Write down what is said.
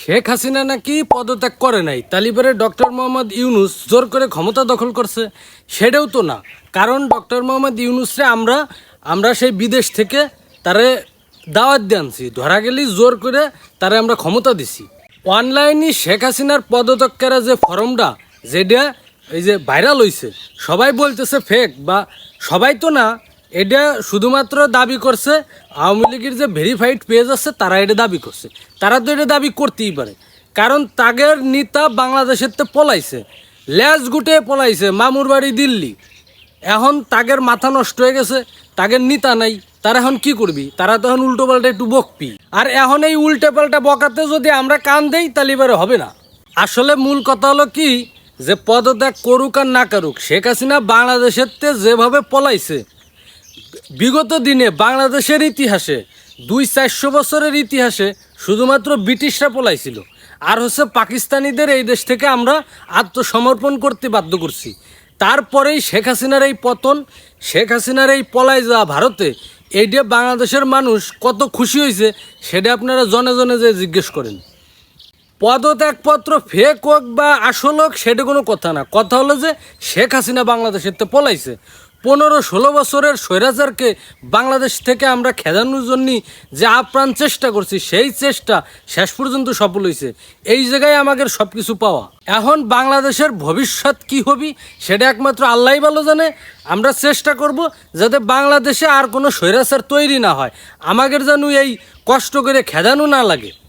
শেখ হাসিনা নাকি পদত্যাগ করে নাই? তালিবারের ডক্টর মোহাম্মদ ইউনুস জোর করে ক্ষমতা দখল করছে, সেটাও তো না। কারণ ডক্টর মোহাম্মদ ইউনুসরে আমরা আমরা সেই বিদেশ থেকে তারে দাওয়াত দিয়ে আনছি। ধরা গেলেই জোর করে তারে আমরা ক্ষমতা দিছি। অনলাইনে শেখ হাসিনার পদত্যাগের যে ফর্মটা, যেটা এই যে ভাইরাল হইছে, সবাই বলতেছে ফেক বা সবাই তো না এটা শুধুমাত্র দাবি করছে আওয়ামী লীগের যে ভেরিফাইড পেজ আছে, তারা এটা দাবি করছে। তারা তো এটা দাবি করতেই পারে। কারণ তাগের নেতা বাংলাদেশের তো পলাইছে। ল্যাজ গুটে পলাইছে মামুর বাড়ি দিল্লি। এখন তাগের মাথা নষ্ট হয়ে গেছে, তাগের নেতা নাই, তারা এখন কি করবি? তারা তো এখন উল্টো পাল্টা একটু বকবি। আর এখন এই উল্টে পাল্টা বকাতে যদি আমরা কান দেই, তাহলে এবারে হবে না। আসলে মূল কথা হলো কি, যে পদত্যাগ করুক আর না করুক, শেখ হাসিনা বাংলাদেশের যেভাবে পলাইছে বিগত দিনে বাংলাদেশের ইতিহাসে দুই চারশো বছরের ইতিহাসে শুধুমাত্র ব্রিটিশরা পলাইছিল। আর হচ্ছে পাকিস্তানিদের এই দেশ থেকে আমরা আত্মসমর্পণ করতে বাধ্য করছি। তারপরেই শেখ হাসিনার এই পতন, শেখ হাসিনার এই পলাই যাওয়া ভারতে এইটা বাংলাদেশের মানুষ কত খুশি হয়েছে, সেটা আপনারা জনে জনে যে জিজ্ঞেস করেন। পদত্যাগপত্র ফেক হোক বা আসল হোক, সেটা কোনো কথা না। কথা হলো যে শেখ হাসিনা বাংলাদেশের তো পলাইছে। পনেরো ষোলো বছরের স্বৈরাচারকে বাংলাদেশ থেকে আমরা খেদানোর জন্যই যে আপ্রাণ চেষ্টা করছি, সেই চেষ্টা শেষ পর্যন্ত সফল হয়েছে এই জায়গায় আমাদের সব কিছু পাওয়া। এখন বাংলাদেশের ভবিষ্যৎ কি হবি, সেটা একমাত্র আল্লাহ ভালো জানে। আমরা চেষ্টা করব যাতে বাংলাদেশে আর কোনো স্বৈরাচার তৈরি না হয়। আমাদের যেন এই কষ্ট করে খেদানো না লাগে।